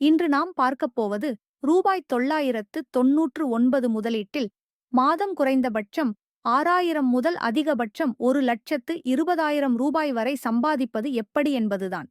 இன்று நாம் பார்க்கப் போவது ரூபாய் தொள்ளாயிரத்து தொன்னூற்று ஒன்பது முதலீட்டில் மாதம் குறைந்தபட்சம் ஆறாயிரம் முதல் அதிகபட்சம் ஒரு லட்சத்து இருபதாயிரம் ரூபாய் வரை சம்பாதிப்பது எப்படி என்பதுதான்.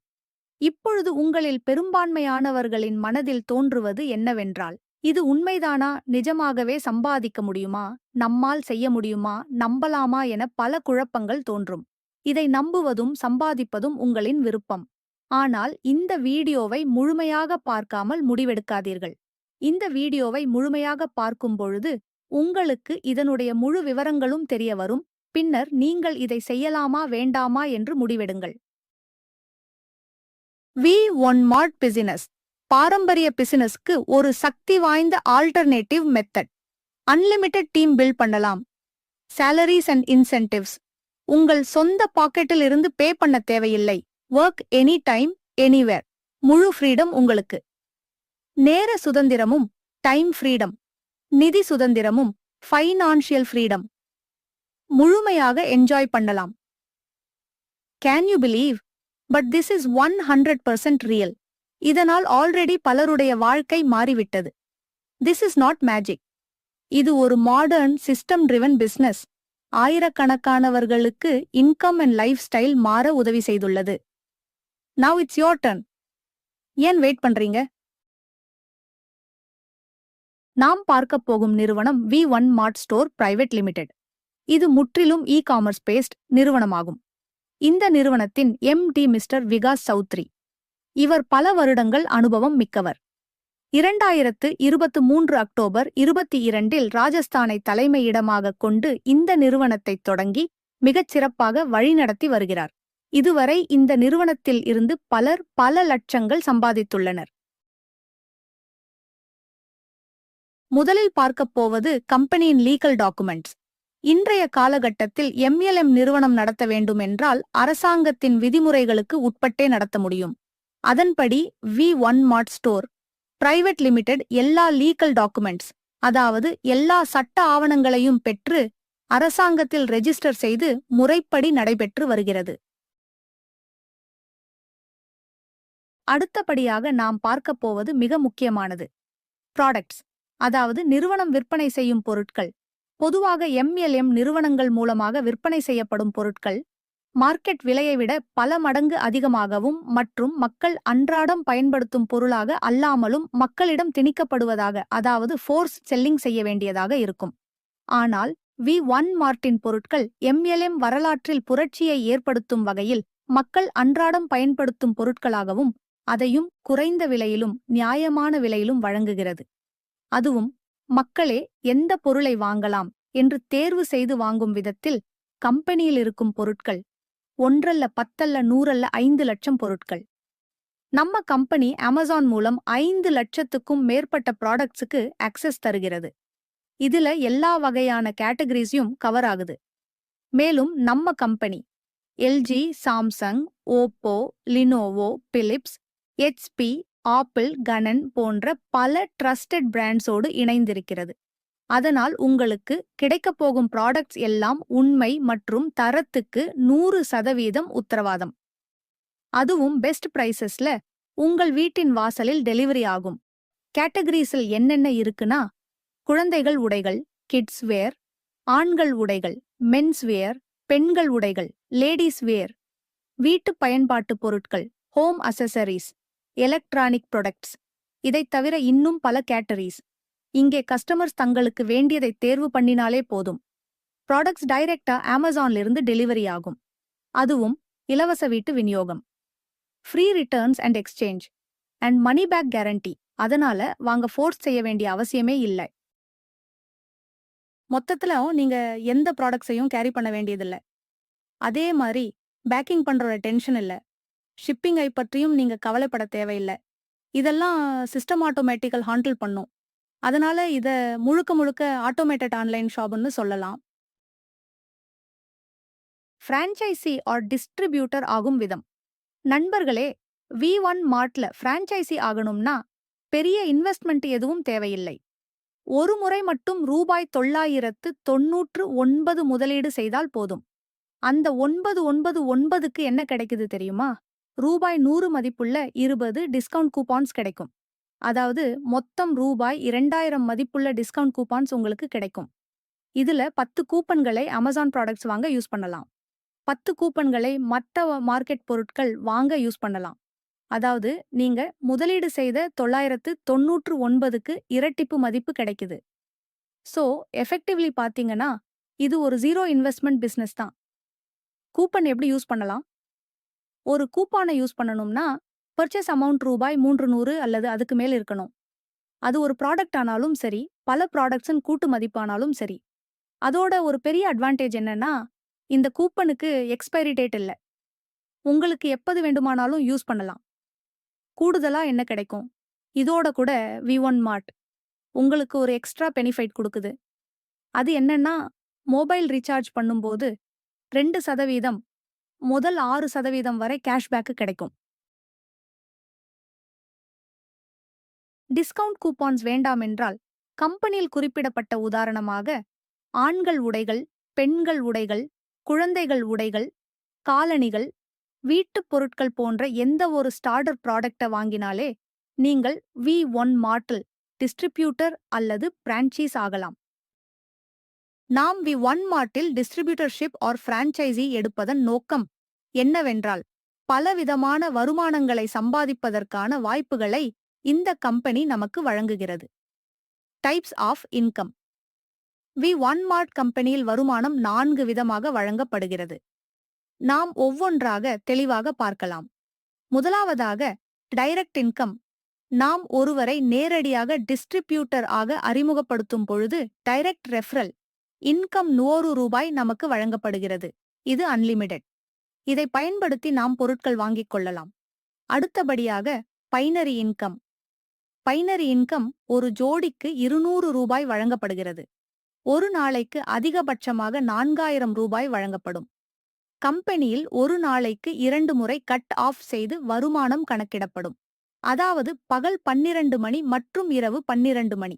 இப்பொழுது உங்களில் பெரும்பான்மையானவர்களின் மனதில் தோன்றுவது என்னவென்றால் இது உண்மைதானா? நிஜமாகவே சம்பாதிக்க முடியுமா? நம்மால் செய்ய முடியுமா? நம்பலாமா? என பல குழப்பங்கள் தோன்றும். இதை நம்புவதும் சம்பாதிப்பதும் உங்களின் விருப்பம். ஆனால் இந்த வீடியோவை முழுமையாக பார்க்காமல் முடிவெடுக்காதீர்கள். இந்த வீடியோவை முழுமையாக பார்க்கும் பொழுது உங்களுக்கு இதனுடைய முழு விவரங்களும் தெரிய வரும். பின்னர் நீங்கள் இதை செய்யலாமா வேண்டாமா என்று முடிவெடுங்கள். V one mart business. பாரம்பரிய பிசினஸ்க்கு ஒரு சக்தி வாய்ந்த alternative method. Unlimited team build பண்ணலாம். சேலரிஸ் அண்ட் இன்சென்டிவ்ஸ் உங்கள் சொந்த பாக்கெட்டில் இருந்து பே பண்ண தேவையில்லை. ஒர்க் எனி டைம் எனிவேர் முழு ஃப்ரீடம் உங்களுக்கு. நேர சுதந்திரமும் டைம் ஃப்ரீடம் நிதி சுதந்திரமும் ஃபைனான்ஷியல் ஃப்ரீடம் முழுமையாக என்ஜாய் பண்ணலாம். Can you believe but this is one hundred percent real இதனால் ஆல்ரெடி பலருடைய வாழ்க்கை மாறிவிட்டது. திஸ் இஸ் நாட் மேஜிக் இது ஒரு மாடர்ன் சிஸ்டம் ட்ரிவன் பிசினஸ் ஆயிரக்கணக்கானவர்களுக்கு இன்கம் அண்ட் லைஃப் ஸ்டைல் மாற உதவி செய்துள்ளது. நவ் இட்ஸ் யோர் டர்ன் ஏன் வெயிட் பண்றீங்க? நாம் பார்க்கப் போகும் நிறுவனம் V one mart store private limited இது முற்றிலும் இ காமர்ஸ் பேஸ்ட் நிறுவனமாகும். இந்த நிறுவனத்தின் M D mister Vikas Chaudhary. இவர் பல வருடங்கள் அனுபவம் மிக்கவர். இரண்டாயிரத்து இருபத்து மூன்று அக்டோபர் இருபத்தி இரண்டில் ராஜஸ்தானை தலைமையிடமாகக் கொண்டு இந்த நிறுவனத்தை தொடங்கி மிகச் சிறப்பாக வழிநடத்தி வருகிறார். இதுவரை இந்த நிறுவனத்தில் இருந்து பலர் பல லட்சங்கள் சம்பாதித்துள்ளனர். முதலில் பார்க்கப் போவது கம்பெனியின் லீகல் டாக்குமெண்ட்ஸ். இன்றைய காலகட்டத்தில் எம்எல்எம் நிறுவனம் நடத்த வேண்டுமென்றால் அரசாங்கத்தின் விதிமுறைகளுக்கு உட்பட்டே நடத்த முடியும். அதன்படி V one mart store private limited எல்லா லீகல் டாக்குமெண்ட்ஸ் அதாவது எல்லா சட்ட ஆவணங்களையும் பெற்று அரசாங்கத்தில் ரெஜிஸ்டர் செய்து முறைப்படி நடைபெற்று வருகிறது. அடுத்தபடியாக நாம் பார்க்கப் போவது மிக முக்கியமானது. ப்ராடக்ட்ஸ் அதாவது நிறுவனம் விற்பனை செய்யும் பொருட்கள். பொதுவாக எம்எல்எம் நிறுவனங்கள் மூலமாக விற்பனை செய்யப்படும் பொருட்கள். மார்க்கெட் விலையை விட பல மடங்கு அதிகமாகவும் மற்றும் மக்கள் அன்றாடம் பயன்படுத்தும் பொருளாக அல்லாமலும் மக்களிடம் திணிக்கப்படுவதாக அதாவது ஃபோர்ஸ் செல்லிங் செய்ய வேண்டியதாக இருக்கும். ஆனால் வி ஒன் மார்ட்டின் பொருட்கள் எம்எல்எம் வரலாற்றில் புரட்சியை ஏற்படுத்தும் வகையில் மக்கள் அன்றாடம் பயன்படுத்தும் பொருட்களாகவும் அதையும் குறைந்த விலையிலும் நியாயமான விலையிலும் வழங்குகிறது. அதுவும் மக்களே எந்த பொருளை வாங்கலாம் என்று தேர்வு செய்து வாங்கும் விதத்தில் கம்பெனியில் இருக்கும் பொருட்கள் ஒன்றல்ல பத்தல்ல நூறல்ல ஐந்து லட்சம் பொருட்கள். நம்ம கம்பெனி அமேசான் மூலம் ஐந்து லட்சத்துக்கும் மேற்பட்ட ப்ராடக்ட்ஸுக்கு அக்சஸ் தருகிறது. இதுல எல்லா வகையான கேட்டகரிஸையும் கவர் ஆகுது. மேலும் நம்ம company LG Samsung Oppo Lenovo Philips HP Apple Canon போன்ற பல ட்ரஸ்டட் பிராண்ட்ஸோடு இணைந்திருக்கிறது. அதனால் உங்களுக்கு கிடைக்கப் போகும் ப்ராடக்ட்ஸ் எல்லாம் உண்மை மற்றும் தரத்துக்கு நூறு சதவீதம் உத்தரவாதம். அதுவும் பெஸ்ட் பிரைசஸ்ல உங்கள் வீட்டின் வாசலில் டெலிவரி ஆகும். கேட்டகரிஸில் என்னென்ன இருக்குன்னா குழந்தைகள் உடைகள் கிட்ஸ் வேர் ஆண்கள் உடைகள் மென்ஸ் வேர் பெண்கள் உடைகள் லேடிஸ் வேர் வீட்டு பயன்பாட்டு பொருட்கள் ஹோம் அசசரிஸ் எலக்ட்ரானிக் ப்ரொடக்ட்ஸ் இதைத் தவிர இன்னும் பல கேட்டரிஸ் இங்கே கஸ்டமர்ஸ் தங்களுக்கு வேண்டியதை தேர்வு பண்ணினாலே போதும். ப்ராடக்ட்ஸ் டைரக்டா அமேசான்ல இருந்து டெலிவரி ஆகும். அதுவும் இலவச வீட்டு விநியோகம். Free returns and exchange and money back guarantee அதனால வாங்க ஃபோர்ஸ் செய்ய வேண்டிய அவசியமே இல்லை. மொத்தத்துல நீங்க எந்த ப்ராடக்ட்ஸையும் கேரி பண்ண வேண்டியதில்ல. அதே மாதிரி பேக்கிங் பண்றோட டென்ஷன் இல்ல. ஷிப்பிங்கை பற்றியும் நீங்க கவலைப்பட தேவையில்லை. இதெல்லாம் சிஸ்டம் ஆட்டோமேட்டிக்கல் ஹாண்டில் பண்ணும். அதனால இத முழுக்க முழுக்க ஆட்டோமேட்டட் ஆன்லைன் ஷாப்னு சொல்லலாம். ஃப்ரான்ச்சைசி ஆர் டிஸ்ட்ரிபியூட்டர் ஆகும் விதம். நண்பர்களே வி ஒன் மார்ட்ல ஃப்ரான்ச்சைசி ஆகணும்னா பெரிய இன்வெஸ்ட்மெண்ட் எதுவும் தேவையில்லை. ஒரு முறை மட்டும் ரூபாய் தொள்ளாயிரத்து தொன்னூற்று ஒன்பது முதலீடு செய்தால் போதும். அந்த ஒன்பது ஒன்பது ஒன்பதுக்கு என்ன கிடைக்குது தெரியுமா? ரூபாய் நூறு மதிப்புள்ள இருபது டிஸ்கவுண்ட் கூப்பான்ஸ் கிடைக்கும். அதாவது மொத்தம் ரூபாய் இரண்டாயிரம் மதிப்புள்ள டிஸ்கவுண்ட் கூப்பான்ஸ் உங்களுக்கு கிடைக்கும். இதுல பத்து கூப்பன்களை அமேசான் ப்ராடக்ட்ஸ் வாங்க யூஸ் பண்ணலாம். பத்து கூப்பன்களை மற்ற மார்க்கெட் பொருட்கள் வாங்க யூஸ் பண்ணலாம். அதாவது நீங்க முதலீடு செய்த தொள்ளாயிரத்து தொண்ணூற்று ஒன்பதுக்கு இரட்டிப்பு மதிப்பு கிடைக்குது. சோ எஃபெக்டிவ்லி பாத்தீங்கன்னா இது ஒரு ஜீரோ இன்வெஸ்ட்மெண்ட் பிசினஸ் தான். கூப்பன் எப்படி யூஸ் பண்ணலாம்? ஒரு கூப்பானை யூஸ் பண்ணணும்னா பர்ச்சேஸ் அமௌண்ட் ரூபாய் மூன்று நூறு அல்லது அதுக்கு மேல் இருக்கணும். அது ஒரு ப்ராடக்ட் ஆனாலும் சரி பல ப்ராடக்ட்ஸின் கூட்டு மதிப்பானாலும் சரி. அதோட ஒரு பெரிய அட்வான்டேஜ் என்னன்னா இந்த கூப்பனுக்கு எக்ஸ்பைரி டேட் இல்ல. உங்களுக்கு எப்போது வேண்டுமானாலும் யூஸ் பண்ணலாம். கூடுதலா என்ன கிடைக்கும்? இதோட கூட வி ஒன் மார்ட் உங்களுக்கு ஒரு எக்ஸ்ட்ரா பெனிஃபிட் கொடுக்குது. அது என்னன்னா மொபைல் ரீசார்ஜ் பண்ணும்போது ரெண்டு சதவீதம் முதல் ஆறு சதவீதம் வரை கேஷ்பேக்கு கிடைக்கும். டிஸ்கவுண்ட் கூப்பான்ஸ் வேண்டாம் என்றால் கம்பெனியில் குறிப்பிடப்பட்ட உதாரணமாக ஆண்கள் உடைகள் பெண்கள் உடைகள் குழந்தைகள் உடைகள் காலணிகள் வீட்டுப் பொருட்கள் போன்ற எந்த ஒரு ஸ்டார்டர் ப்ராடக்ட வாங்கினாலே நீங்கள் வி ஒன் மார்ட்டில் டிஸ்ட்ரிபியூட்டர் அல்லது பிரான்ச்சீஸ் ஆகலாம். நாம் வி ஒன் மார்ட்டில் டிஸ்ட்ரிபியூட்டர்ஷிப் ஆர் பிரான்ச்சைசி எடுப்பதன் நோக்கம் என்னவென்றால் பலவிதமான வருமானங்களை சம்பாதிப்பதற்கான வாய்ப்புகளை இந்த கம்பெனி நமக்கு வழங்குகிறது. Types of income. V one mart கம்பெனியில் வருமானம் நான்கு விதமாக வழங்கப்படுகிறது. நாம் ஒவ்வொன்றாக தெளிவாக பார்க்கலாம். முதலாவதாக டைரக்ட் இன்கம். நாம் ஒருவரை நேரடியாக டிஸ்ட்ரிபியூட்டர் ஆக அறிமுகப்படுத்தும் பொழுது டைரக்ட் ரெஃபரல் இன்கம் நூறு ரூபாய் நமக்கு வழங்கப்படுகிறது. இது அன்லிமிடெட். இதை பயன்படுத்தி நாம் பொருட்கள் வாங்கிக் கொள்ளலாம். அடுத்தபடியாக பைனரி இன்கம். பைனரி இன்கம் ஒரு ஜோடிக்கு இருநூறு ரூபாய் வழங்கப்படுகிறது. ஒரு நாளைக்கு அதிகபட்சமாக நான்காயிரம் ரூபாய் வழங்கப்படும். கம்பெனியில் ஒரு நாளைக்கு இரண்டு முறை கட் ஆஃப் செய்து வருமானம் கணக்கிடப்படும். அதாவது பகல் பன்னிரண்டு மணி மற்றும் இரவு பன்னிரண்டு மணி.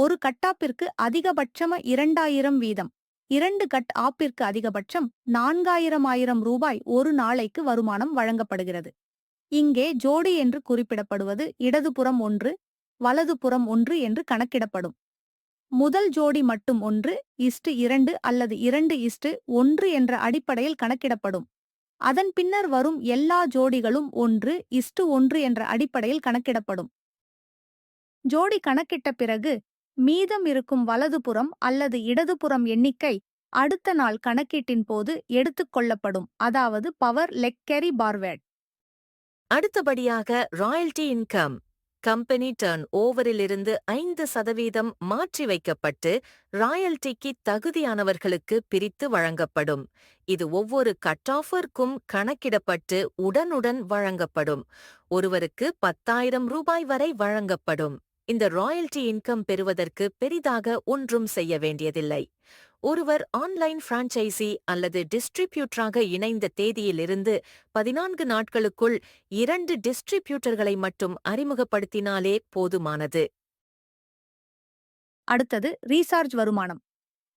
ஒரு கட்டாப்பிற்கு அதிகபட்சம இரண்டாயிரம் வீதம். இரண்டு கட் ஆப்பிற்கு அதிகபட்சம் நான்காயிரம் ஆயிரம் ரூபாய் ஒரு நாளைக்கு வருமானம் வழங்கப்படுகிறது. இங்கே ஜோடி என்று குறிப்பிடப்படுவது இடதுபுறம் ஒன்று வலதுபுறம் ஒன்று என்று கணக்கிடப்படும். முதல் ஜோடி மட்டும் ஒன்று இஸ்டு இரண்டு அல்லது இரண்டு இஸ்டு ஒன்று என்ற அடிப்படையில் கணக்கிடப்படும். அதன் பின்னர் வரும் எல்லா ஜோடிகளும் ஒன்று இஸ்டு ஒன்று என்ற அடிப்படையில் கணக்கிடப்படும். ஜோடி கணக்கிட்ட பிறகு மீதம் இருக்கும் வலதுபுறம் அல்லது இடதுபுறம் எண்ணிக்கை அடுத்த நாள் கணக்கீட்டின் போது எடுத்துக்கொள்ளப்படும் அதாவது பவர் லெக் கேரி பார்வேட் அடுத்தபடியாக ராயல்டி இன்கம். கம்பெனி டர்ன் ஓவரிலிருந்து ஐந்து சதவீதம் மாற்றி வைக்கப்பட்டு ராயல்டிக்கு தகுதியானவர்களுக்கு பிரித்து வழங்கப்படும். இது ஒவ்வொரு கட் ஆஃபர்க்கும் கணக்கிடப்பட்டு உடனுடன் வழங்கப்படும். ஒருவருக்கு பத்தாயிரம் ரூபாய் வரை வழங்கப்படும். இந்த ராயல்டி இன்கம் பெறுவதற்கு பெரிதாக ஒன்றும் செய்ய வேண்டியதில்லை. ஒருவர் ஆன்லைன் பிரான்ச்சைசி அல்லது டிஸ்ட்ரிபியூட்டராக இணைந்த தேதியிலிருந்து பதினான்கு நாட்களுக்குள் இரண்டு டிஸ்ட்ரிபியூட்டர்களை மட்டும் அறிமுகப்படுத்தினாலே போதுமானது. அடுத்தது ரீசார்ஜ் வருமானம்.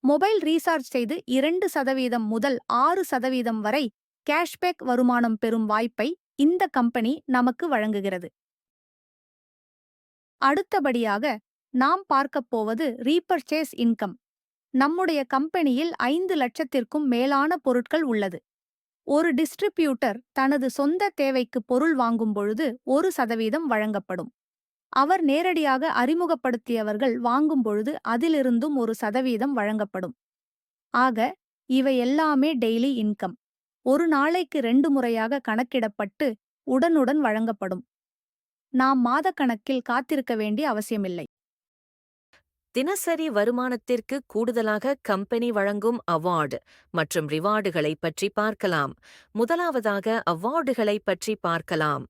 மொபைல் ரீசார்ஜ் செய்து இரண்டு சதவீதம் முதல் ஆறு சதவீதம் வரை கேஷ்பேக் வருமானம் பெறும் வாய்ப்பை இந்த கம்பெனி நமக்கு வழங்குகிறது. அடுத்தபடியாக நாம் பார்க்கப் போவது ரீபர்ச்சேஸ் இன்கம் நம்முடைய கம்பெனியில் ஐந்து லட்சத்திற்கும் மேலான பொருட்கள் உள்ளது. ஒரு டிஸ்ட்ரிபியூட்டர் தனது சொந்த தேவைக்கு பொருள் வாங்கும் பொழுது ஒரு சதவீதம் வழங்கப்படும். அவர் நேரடியாக அறிமுகப்படுத்தியவர்கள் வாங்கும் பொழுது அதிலிருந்தும் ஒரு சதவீதம் வழங்கப்படும். ஆக இவை எல்லாமே டெய்லி இன்கம் ஒரு நாளைக்கு ரெண்டு முறையாக கணக்கிடப்பட்டு உடனுடன் வழங்கப்படும். நாம் மாதக்கணக்கில் காத்திருக்க வேண்டிய அவசியமில்லை. தினசரி வருமானத்திற்கு கூடுதலாக கம்பெனி வழங்கும் அவார்டு மற்றும் ரிவார்டுகளை பற்றி பார்க்கலாம். முதலாவதாக அவார்டுகளை பற்றி பார்க்கலாம்.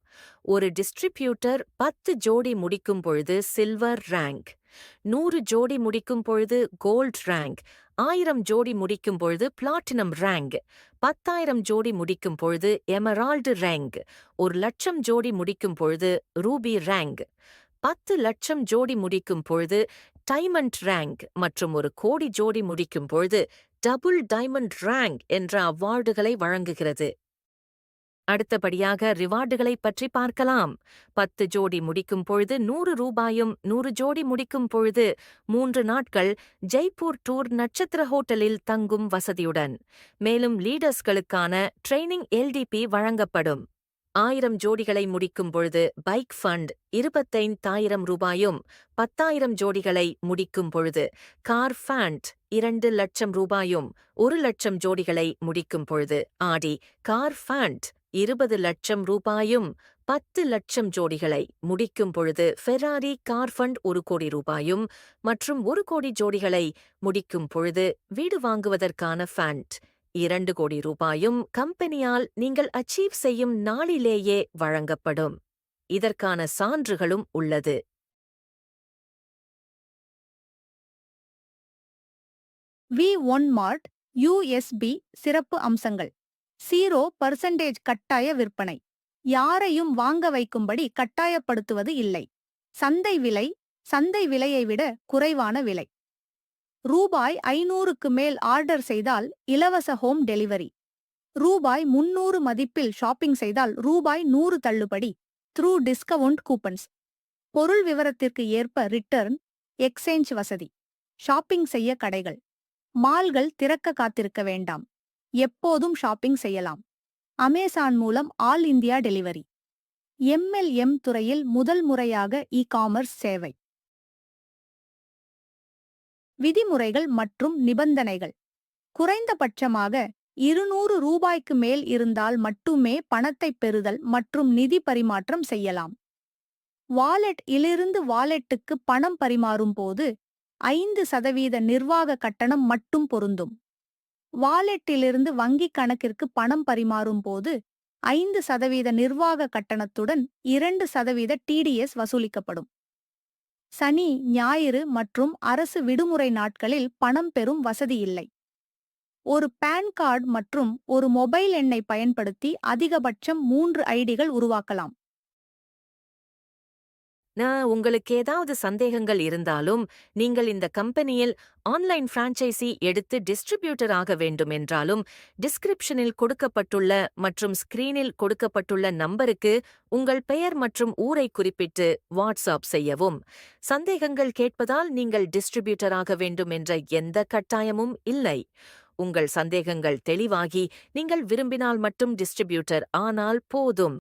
ஒரு டிஸ்ட்ரிபியூட்டர் பத்து ஜோடி முடிக்கும் பொழுது சில்வர் ரேங்க் நூறு ஜோடி முடிக்கும் பொழுது கோல்ட் ரேங்க் ஆயிரம் ஜோடி முடிக்கும் பொழுது பிளாட்டினம் ரேங்க் பத்தாயிரம் ஜோடி முடிக்கும் பொழுது எமரால்டு ரேங்க் ஒரு லட்சம் ஜோடி முடிக்கும் பொழுது ரூபி ரேங்க் பத்து லட்சம் ஜோடி முடிக்கும் பொழுது டைமண்ட் ரேங்க் மற்றும் ஒரு கோடி ஜோடி முடிக்கும் பொழுது டபுள் டைமண்ட் ரேங்க் என்ற அவார்டுகளை வழங்குகிறது. அடுத்தபடியாக ரிவார்டுகளை பற்றி பார்க்கலாம். பத்து ஜோடி முடிக்கும் பொழுது நூறு ரூபாயும் நூறு ஜோடி முடிக்கும் பொழுது மூன்று நாட்கள் ஜெய்ப்பூர் டூர் நட்சத்திர ஹோட்டலில் தங்கும் வசதியுடன். மேலும் லீடர்ஸ்களுக்கான ட்ரெய்னிங் எல்டிபி வழங்கப்படும். ஆயிரம் ஜோடிகளை முடிக்கும் பொழுது பைக் ஃபண்ட் இருபத்தைந்தாயிரம் ரூபாயும் பத்தாயிரம் ஜோடிகளை முடிக்கும் பொழுது கார் ஃபண்ட் இரண்டு லட்சம் ரூபாயும் ஒரு லட்சம் ஜோடிகளை முடிக்கும் பொழுது ஆடி கார் ஃபண்ட் இருபது லட்சம் ரூபாயும் பத்து லட்சம் ஜோடிகளை முடிக்கும் பொழுது ஃபெராரி கார் ஃபண்ட் ஒரு கோடி ரூபாயும் மற்றும் ஒரு கோடி ஜோடிகளை முடிக்கும் பொழுது வீடு வாங்குவதற்கான ஃபண்ட் இரண்டு கோடி ரூபாயும் கம்பெனியால் நீங்கள் அச்சீவ் செய்யும் நாளிலேயே வழங்கப்படும். இதற்கான சான்றுகளும் உள்ளது. வி ஒன் மார்ட் யூஎஸ்பி சிறப்பு அம்சங்கள். ஜீரோ பர்சன்டேஜ் கட்டாய விற்பனை. யாரையும் வாங்க வைக்கும்படி கட்டாயப்படுத்துவது இல்லை. சந்தை விலை சந்தை விலையை விட குறைவான விலை. ரூபாய் ஐநூறுக்கு மேல் ஆர்டர் செய்தால் இலவச ஹோம் டெலிவரி ரூபாய் முன்னூறு மதிப்பில் ஷாப்பிங் செய்தால் ரூபாய் நூறு தள்ளுபடி த்ரூ டிஸ்கவுண்ட் கூப்பன்ஸ் பொருள் விவரத்திற்கு ஏற்ப ரிட்டர்ன் எக்ஸ்சேஞ்ச் வசதி. ஷாப்பிங் செய்ய கடைகள். மால்கள் திறக்க காத்திருக்க வேண்டாம். எப்போதும் ஷாப்பிங் செய்யலாம். அமேசான் மூலம் ஆல் இந்தியா டெலிவரி. எம்எல்எம் துறையில் முதல் முறையாக இ காமர்ஸ் சேவை. விதிமுறைகள் மற்றும் நிபந்தனைகள். குறைந்தபட்சமாக இருநூறு ரூபாய்க்கு மேல் இருந்தால் மட்டுமே பணத்தை பெறுதல் மற்றும் நிதி பரிமாற்றம் செய்யலாம். வாலெட் இலிருந்து வாலெட்டுக்கு பணம் பரிமாறும் போது ஐந்து சதவீத நிர்வாக கட்டணம் மட்டும் பொருந்தும். வாலெட்டிலிருந்து வங்கிக் கணக்கிற்கு பணம் பரிமாறும் போது ஐந்து சதவீத நிர்வாக கட்டணத்துடன் இரண்டு சதவீத டிடிஎஸ் வசூலிக்கப்படும். சனி ஞாயிறு மற்றும் அரசு விடுமுறை நாட்களில் பணம் பெறும் வசதி இல்லை. ஒரு பான் கார்டு மற்றும் ஒரு மொபைல் எண்ணை பயன்படுத்தி அதிகபட்சம் மூன்று ஐடிகள் உருவாக்கலாம். நான் உங்களுக்கு ஏதாவது சந்தேகங்கள் இருந்தாலும் நீங்கள் இந்த கம்பெனியில் ஆன்லைன் பிரான்ச்சைசி எடுத்து டிஸ்ட்ரிபியூட்டர் ஆக வேண்டும் என்றாலும் டிஸ்கிரிப்ஷனில் கொடுக்கப்பட்டுள்ள மற்றும் ஸ்கிரீனில் கொடுக்கப்பட்டுள்ள நம்பருக்கு உங்கள் பெயர் மற்றும் ஊரை குறிப்பிட்டு வாட்ஸ்அப் செய்யவும். சந்தேகங்கள் கேட்பதால் நீங்கள் டிஸ்ட்ரிபியூட்டர் ஆக வேண்டும் என்ற எந்த கட்டாயமும் இல்லை. உங்கள் சந்தேகங்கள் தெளிவாகி நீங்கள் விரும்பினால் மட்டும் டிஸ்ட்ரிபியூட்டர் ஆனால் போதும்.